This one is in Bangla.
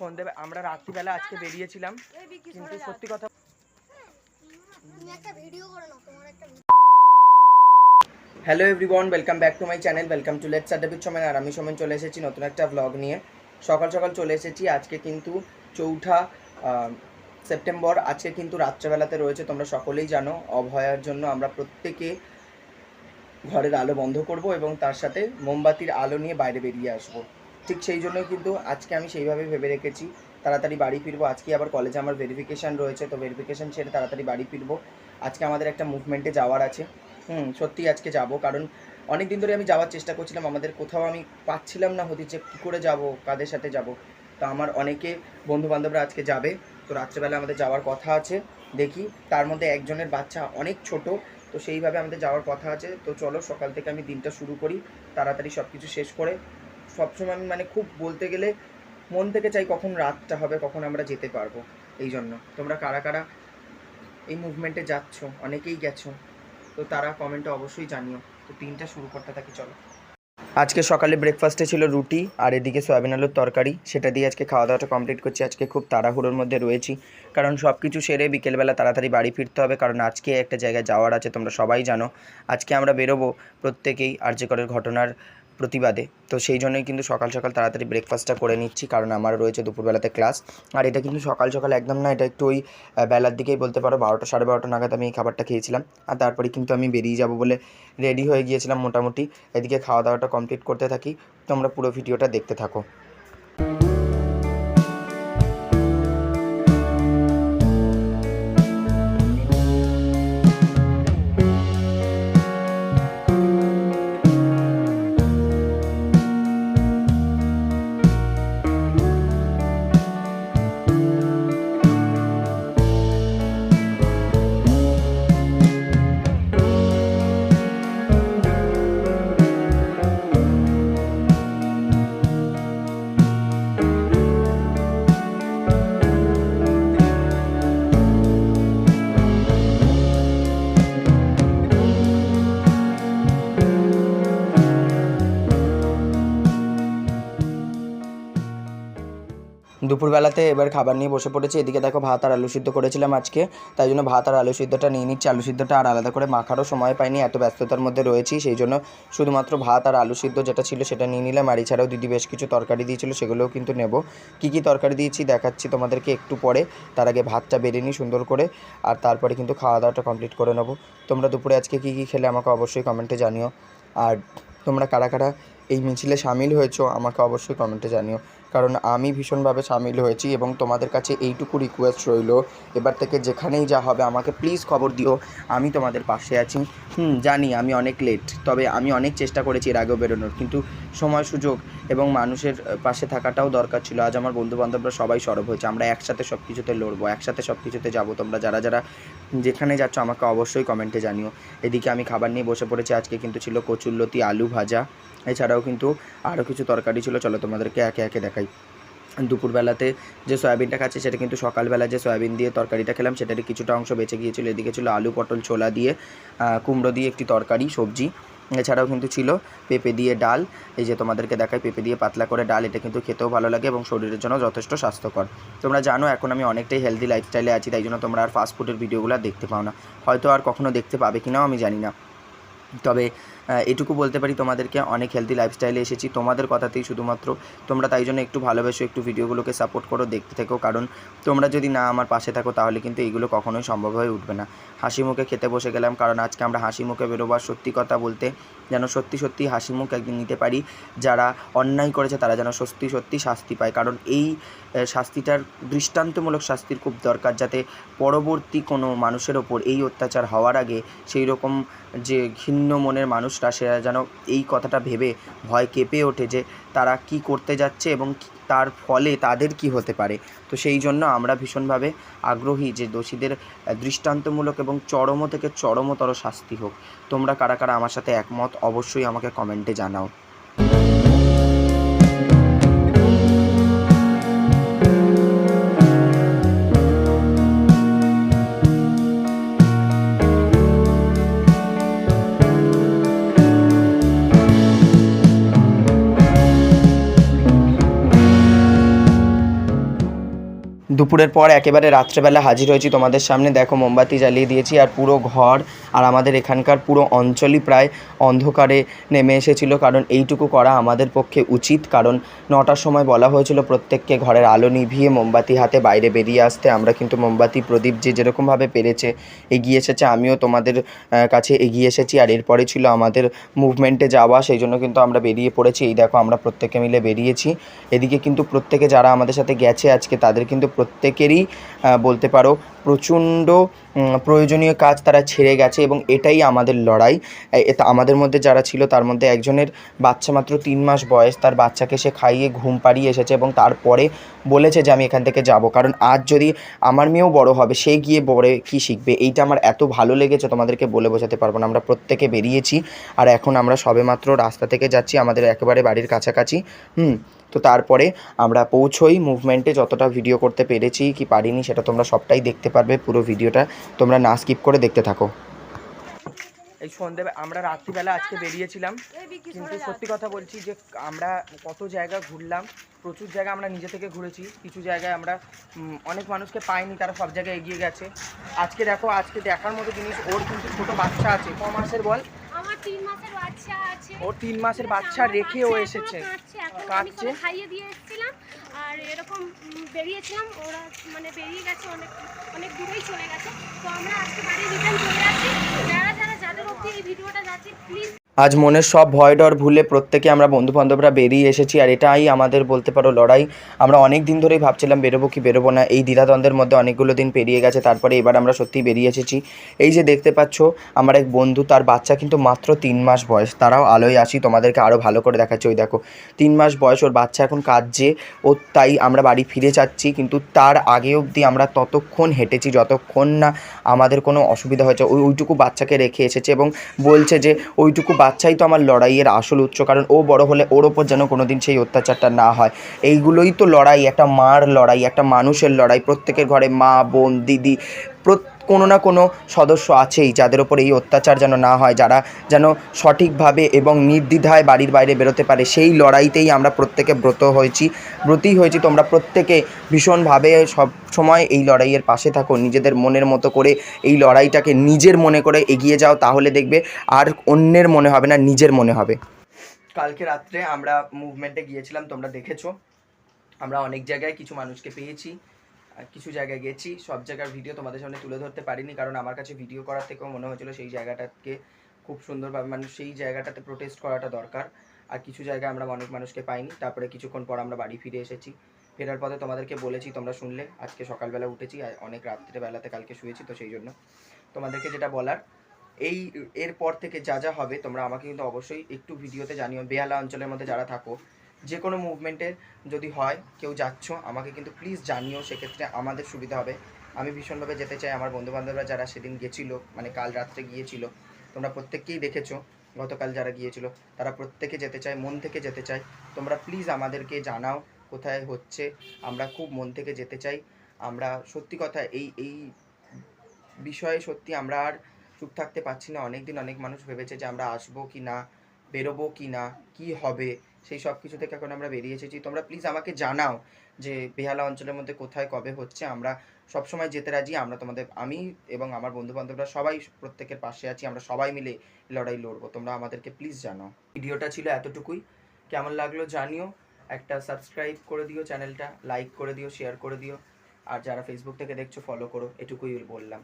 সন্ধে আমরা রাত্রিবেলা আজকে বেরিয়েছিলাম। কিন্তু সত্যি কথা hello everyone welcome back to my channel welcome to Adda with Somen আর আমি সোমেন চলে এসেছি নতুন একটা ব্লগ নিয়ে। সকাল সকাল চলে এসেছি। আজকে কিন্তু চৌঠা সেপ্টেম্বর আজকে কিন্তু রাত্রেবেলাতে রয়েছে। তোমরা সকলেই জানো, অভয়ার জন্য আমরা প্রত্যেকে ঘরের আলো বন্ধ করব এবং তার সাথে মোমবাতির আলো নিয়ে বাইরে বেরিয়ে আসব। ঠিক সেই জন্যই কিন্তু আজকে আমি সেইভাবে ভেবে রেখেছি। তাড়াতাড়ি বাড়ি ফিরবো। আজকে আবার কলেজে আমার ভেরিফিকেশান রয়েছে, তো ভেরিফিকেশান সেরে তাড়াতাড়ি বাড়ি ফিরবো। আজকে আমাদের একটা মুভমেন্টে যাওয়ার আছে। হুম সত্যি আজকে যাব। কারণ অনেক দিন ধরে আমি যাওয়ার চেষ্টা করছিলাম, আমাদের কোথাও আমি পাচ্ছিলাম না হতে, যে কী করে যাব, কাদের সাথে যাব। তো আমার অনেকে বন্ধু বান্ধবরা আজকে যাবে। তো রাত্রেবেলা আমাদের যাওয়ার কথা আছে, দেখি। তার মধ্যে একজনের বাচ্চা অনেক ছোট, তো সেইভাবে আমাদের যাওয়ার কথা আছে। তো চলো, সকাল থেকে আমি দিনটা শুরু করি। তাড়াতাড়ি সব কিছু শেষ করে সবসময় আমি মানে খুব বলতে গেলে মন থেকে চাই কখন রাতটা হবে, কখন আমরা যেতে পারব এই জন্য তোমরা কারা কারা এই মুভমেন্টে যাচ্ছ, অনেকেই গেছো, তো তারা কমেন্টে অবশ্যই জানিও। তো তিনটা শুরু করতে থাকি, চলো। আজকে সকালে ব্রেকফাস্টে ছিল রুটি, আর এদিকে সয়াবিন আলুর তরকারি। সেটা দিয়ে আজকে খাওয়া দাওয়াটা কমপ্লিট করছি। আজকে খুব তাড়াহুড়োর মধ্যে রয়েছি। কারণ সব কিছু সেরে বিকেলবেলা তাড়াতাড়ি বাড়ি ফিরতে হবে। কারণ আজকে একটা জায়গায় যাওয়ার আছে, তোমরা সবাই জানো। আজকে আমরা বেরোবো প্রত্যেকেই আর্যকরের ঘটনার প্রতিবাদে। তো সেই জন্যই কিন্তু সকাল সকাল তাড়াতাড়ি ব্রেকফাস্টটা করে নিচ্ছি, কারণ আমার রয়েছে দুপুরবেলাতে ক্লাস আর এটা কিন্তু সকাল সকাল একদম না, এটা একটু ওই বেলার দিকেই বলতে পারো, বারোটা, সাড়ে বারোটা নাগাদ আমি এই খাবারটা খেয়েছিলাম। আর তারপরে কিন্তু আমি বেরিয়ে যাব বলে রেডি হয়ে গিয়েছিলাম মোটামুটি। এদিকে খাওয়া দাওয়াটা কমপ্লিট করতে থাকি, তোমরা পুরো ভিডিওটা দেখতে থাকো। দুপুরবেলাতে এবার খাবার নিয়ে বসে পড়েছি। এদিকে দেখো ভাত আর আলু সিদ্ধ করেছিলাম আজকে, তাই জন্য ভাত আর আলু সিদ্ধটা নিয়ে নিচ্ছি। আলু সিদ্ধটা আর আলাদা করে মাখারও সময় পাইনি, এত ব্যস্ততার মধ্যে রয়েছি, সেই জন্য শুধুমাত্র ভাত আর আলু সিদ্ধ যেটা ছিল সেটা নিয়ে নিলাম। আর এছাড়াও দিদি বেশ কিছু তরকারি দিয়েছিল, সেগুলোও কিন্তু নেব। কী কী তরকারি দিয়েছি দেখাচ্ছি তোমাদেরকে একটু পরে। তার আগে ভাতটা বেড়ে নিই সুন্দর করে, আর তারপরে কিন্তু খাওয়া দাওয়াটা কমপ্লিট করে নেব। তোমরা দুপুরে আজকে কী কী খেলে আমাকে অবশ্যই কমেন্টে জানিও। আর তোমরা কারা কারা এই মিছিলে সামিল হয়েছো, আমাকে অবশ্যই কমেন্টে জানিও। কারণ আমি ভীষণভাবে সামিল হয়েছি এবং তোমাদের কাছে এইটুকু রিকোয়েস্ট রইল। এবার থেকে যেখানেই যা হবে, আমাকে প্লিজ খবর দিও। আমি তোমাদের পাশে আছি। হুম, জানি আমি অনেক লেট তবে আমি অনেক চেষ্টা করেছি এর আগেও বেরোনোর। কিন্তু সময় সুযোগ এবং মানুষের পাশে থাকাটাও দরকার ছিল। আজ আমার বন্ধু বান্ধবরা সবাই সরব হয়েছে। আমরা একসাথে সব কিছুতে লড়বো, একসাথে সব কিছুতে যাব। তোমরা যারা যারা যেখানে যাচ্ছ আমাকে অবশ্যই কমেন্টে জানিও। এদিকে আমি খাবার নিয়ে বসে পড়েছি। আজকে কিন্তু ছিল কচুরলতি আলু ভাজা। এছাড়াও কিন্তু আরও কিছু তরকারি ছিল। চলো তোমাদেরকে একে একে দেখাই। দুপুরবেলাতে যে সয়াবিনটা খাচ্ছি, সেটা কিন্তু সকালবেলা যে সয়াবিন দিয়ে তরকারিটা খেলাম, সেটারই কিছুটা অংশ বেঁচে গিয়েছিল। এদিকে ছিল আলু পটল ছোলা দিয়ে কুমড়ো দিয়ে একটি তরকারি, সবজি। এছাড়াও কিন্তু ছিল পেঁপে দিয়ে ডাল। এই যে তোমাদেরকে দেখায় পেঁপে দিয়ে পাতলা করে ডাল, এটা কিন্তু খেতেও ভালো লাগে এবং শরীরের জন্য যথেষ্ট স্বাস্থ্যকর। তোমরা জানো, এখন আমি অনেকটাই হেলদি লাইফস্টাইলে আছি, তাই জন্য তোমরা আর ফাস্টফুডের ভিডিওগুলো দেখতে পাও না। হয়তো আর কখনও দেখতে পাবে কিনাও, আমি জানি না। তবে এটুকু বলতে পারি তোমাদেরকে, অনেক হেলদি লাইফস্টাইলে এসেছি। তোমাদের কথাতেই শুধুমাত্র তোমরা তাই জন্য একটু ভালোবেসো, একটু ভিডিওগুলোকে সাপোর্ট করো, দেখতে থেকো। কারণ তোমরা যদি না আমার পাশে থাকো, তাহলে কিন্তু এইগুলো কখনোই সম্ভব হয়ে উঠবে না। হাসি মুখে খেতে বসে গেলাম, কারণ আজকে আমরা হাসি মুখে বেরোবো। আর সত্যি কথা বলতে, যেন সত্যি সত্যি হাসি মুখ একদিন নিতে পারি। যারা অন্যায় করেছে, তারা যেন সত্যি সত্যি শাস্তি পায়। কারণ এই শাস্তিটার, দৃষ্টান্তমূলক শাস্তির খুব দরকার। যাতে পরবর্তী কোনো মানুষের ওপর এই অত্যাচার হওয়ার আগে সেই রকম যে ঘিন্ন মনের মানুষরা, সে যেন এই কথাটা ভেবে ভয় কেঁপে ওঠে যে তারা কি করতে যাচ্ছে এবং তার ফলে তাদের কি হতে পারে। তো সেই জন্য আমরা ভীষণভাবে আগ্রহী যে দোষীদের দৃষ্টান্তমূলক এবং চরম থেকে চরমতর শাস্তি হোক। তোমরা কারা কারা আমার সাথে একমত অবশ্যই আমাকে কমেন্টে জানাও। দুপুরের পর একেবারে রাত্রেবেলা হাজির হয়েছি তোমাদের সামনে। দেখো, মোমবাতি জ্বালিয়ে দিয়েছি আর পুরো ঘর আর আমাদের এখানকার পুরো অঞ্চলই প্রায় অন্ধকারে নেমে এসেছিল কারণ এইটুকু করা আমাদের পক্ষে উচিত। কারণ নটার সময় বলা হয়েছিল প্রত্যেককে ঘরের আলো নিভিয়ে মোমবাতি হাতে বাইরে বেরিয়ে আসতে। আমরা কিন্তু মোমবাতি প্রদীপ যে যেরকমভাবে পেরেছে এগিয়ে এসেছে, আমিও তোমাদের কাছে এগিয়ে এসেছি। আর এরপরে ছিল আমাদের মুভমেন্টে যাওয়া, সেই জন্য কিন্তু আমরা বেরিয়ে পড়েছি। এই দেখো, আমরা প্রত্যেকে মিলে বেরিয়েছি। এদিকে কিন্তু প্রত্যেকে যারা আমাদের সাথে গেছে আজকে, তাদের কিন্তু প্রত্যেকেরই বলতে পারো, প্রচণ্ড প্রয়োজনীয় কাজ তারা ছেড়ে গেছে এবং এটাই আমাদের লড়াই। আমাদের মধ্যে যারা ছিল তার মধ্যে একজনের বাচ্চা মাত্র তিন মাস বয়স, তার বাচ্চাকে সে খাইয়ে ঘুম পাড়িয়ে এসেছে এবং তারপরে বলেছে যে আমি এখান থেকে যাব। কারণ আজ যদি আমার মেয়েও বড় হবে, সে গিয়ে বড়ে কি শিখবে? এইটা আমার এত ভালো লেগেছে, তোমাদেরকে বলে বোঝাতে পারব না। আমরা প্রত্যেকে বেরিয়েছি, আর এখন আমরা সবেমাত্র রাস্তা থেকে যাচ্ছি, আমাদের একেবারে বাড়ির কাছাকাছি। হুম তো তারপরে আমরা পৌঁছোই মুভমেন্টে যতটা ভিডিও করতে পেরেছি কি পারিনি সেটা তোমরা সবটাই দেখতে পারবে, পুরো ভিডিওটা তোমরা না স্কিপ করে দেখতে থাকো। এই সন্ধে আমরা রাত্রিবেলা আজকে বেরিয়েছিলাম, কিন্তু সত্যি কথা বলছি যে আমরা কত জায়গা ঘুরলাম, প্রচুর জায়গা আমরা নিজে থেকে ঘুরেছি, কিছু জায়গায় আমরা অনেক মানুষকে পাইনি, তারা সব জায়গায় এগিয়ে গেছে। আজকে দেখো, আজকে দেখার মতো জিনিস, ওর কিন্তু ছোটো বাচ্চা আছে, ক মাসের বল? আমার তিন মাসের বাচ্চা আছে। ও তিন মাসের বাচ্চা রেখে ও এসেছে। কাটছে আমি খাইয়ে দিয়ে এসেছিলাম। আর এরকম বেরিয়েছিলাম ওরা মানে বেরিয়ে গেছে অনেক অনেক দূরেই চলে গেছে। তো আমরা আজকে বাড়ি রিটার্ন চলে যাচ্ছি যারা যারা যাদের অব্দি এই ভিডিওটা যাচ্ছে প্লিজ আজ মনের সব ভয় ডর ভুলে প্রত্যেকে আমরা বন্ধু বান্ধবরা বেরিয়ে এসেছি আর এটাই আমাদের বলতে পারো লড়াই। আমরা অনেক দিন ধরেই ভাবছিলাম বেরোবো কি বেরোবো না। এই দ্বিধাদ্বন্দ্বের মধ্যে অনেকগুলো দিন পেরিয়ে গেছে, তারপরে এবার আমরা সত্যিই বেরিয়ে এসেছি। এই যে দেখতে পাচ্ছ, আমার এক বন্ধু, তার বাচ্চা কিন্তু মাত্র তিন মাস বয়স। তারাও আলোয় আসি তোমাদেরকে আরও ভালো করে দেখাচ্ছে। ওই দেখো, তিন মাস বয়স, ওর বাচ্চা এখন কাঁদছে, ও তাই আমরা বাড়ি ফিরে যাচ্ছি, কিন্তু তার আগে অবধি আমরা ততক্ষণ হেঁটেছি, যতক্ষণ না আমাদের কোনো অসুবিধা হয়েছে। ওই ওইটুকু বাচ্চাকে রেখে এসেছে এবং বলছে যে, ওইটুকু বাচ্চাই তো আমার লড়াইয়ের আসল উৎস, কারণ ও বড় হলে ওর ওপর যেন কোনো দিন সেই অত্যাচারটা না হয়। এইগুলোই তো লড়াই, একটা মার লড়াই, একটা মানুষের লড়াই। প্রত্যেকের ঘরে মা, বোন, দিদি প্রত কোনো না কোনো সদস্য আছেই যাদের ওপর এই অত্যাচার যেন না হয়, যারা যেন সঠিকভাবে এবং নির্দ্বিধায় বাড়ির বাইরে বেরোতে পারে। সেই লড়াইতেই আমরা প্রত্যেকে ব্রত হয়েছি, ব্রতই হয়েছি। তোমরা প্রত্যেকে ভীষণভাবে সব সময় এই লড়াইয়ের পাশে থাকো, নিজেদের মনের মতো করে এই লড়াইটাকে নিজের মনে করে এগিয়ে যাও, তাহলে দেখবে আর অন্যের মনে হবে না, নিজের মনে হবে। কালকে রাত্রে আমরা মুভমেন্টে গিয়েছিলাম, তোমরা দেখেছ। আমরা অনেক জায়গায় কিছু মানুষকে পেয়েছি। কিছু জায়গায় গেছি। সব জায়গার ভিডিও তোমাদের সামনে তুলে ধরতে পারিনি, কারণ আমার কাছে ভিডিও করার থেকেও মনে হয়েছিল সেই জায়গাটাকে খুব সুন্দরভাবে মানে সেই জায়গাটাতে প্রোটেস্ট করাটা দরকার। আর কিছু জায়গায় আমরা অনেক মানুষকে পাইনি। তারপরে কিছুক্ষণ পর আমরা বাড়ি ফিরে এসেছি। ফেরার পথে তোমাদেরকে বলেছি, তোমরা শুনলে। আজকে সকালবেলা উঠেছি, আর অনেক রাত্রিবেলাতে কালকে শুয়েছি, তো সেই জন্য। তোমাদেরকে যেটা বলার, এই, এরপর থেকে যা যা হবে, তোমরা আমাকে কিন্তু অবশ্যই একটু ভিডিওতে জানিও। বেহালা অঞ্চলের মধ্যে যারা থাকো যে কোনো মুভমেন্টে যদি হয়, কেউ যাচ্ছ, আমাকে কিন্তু প্লিজ জানিও সেক্ষেত্রে আমাদের সুবিধা হবে। আমি ভীষণভাবে যেতে চাই। আমার বন্ধুবান্ধবরা যারা সেদিন গেছিল মানে কাল রাত্রে গিয়েছিল, তোমরা প্রত্যেককেই দেখেছ, গতকাল যারা গিয়েছিল, তারা প্রত্যেকে যেতে চায়, মন থেকে যেতে চায়। তোমরা প্লিজ আমাদেরকে জানাও কোথায় হচ্ছে। আমরা খুব মন থেকে যেতে চাই। আমরা সত্যি কথা, এই এই বিষয়ে সত্যি আমরা আর চুপ থাকতে পারছি না। অনেক দিন অনেক মানুষ ভেবেছে যে আমরা আসব কি না, বেরোবো কি না, কি হবে? সেই সব কিছু থেকে এখন আমরা বেরিয়ে এসেছি। তোমরা প্লিজ আমাকে জানাও যে বেহালা অঞ্চলের মধ্যে কোথায় কবে হচ্ছে। আমরা সবসময় যেতে রাজি, আমরা তোমাদের, আমি এবং আমার বন্ধু বান্ধবরা সবাই প্রত্যেকের পাশে আছি, আমরা সবাই মিলে লড়াই লড়বো। তোমরা আমাদেরকে প্লিজ জানাও। ভিডিওটা ছিল এতটুকুই। কেমন লাগল জানিও। একটা সাবস্ক্রাইব করে দিও চ্যানেলটা লাইক করে দিও শেয়ার করে দিও। আর যারা ফেসবুক থেকে দেখছ ফলো করো। এটুকুই বললাম।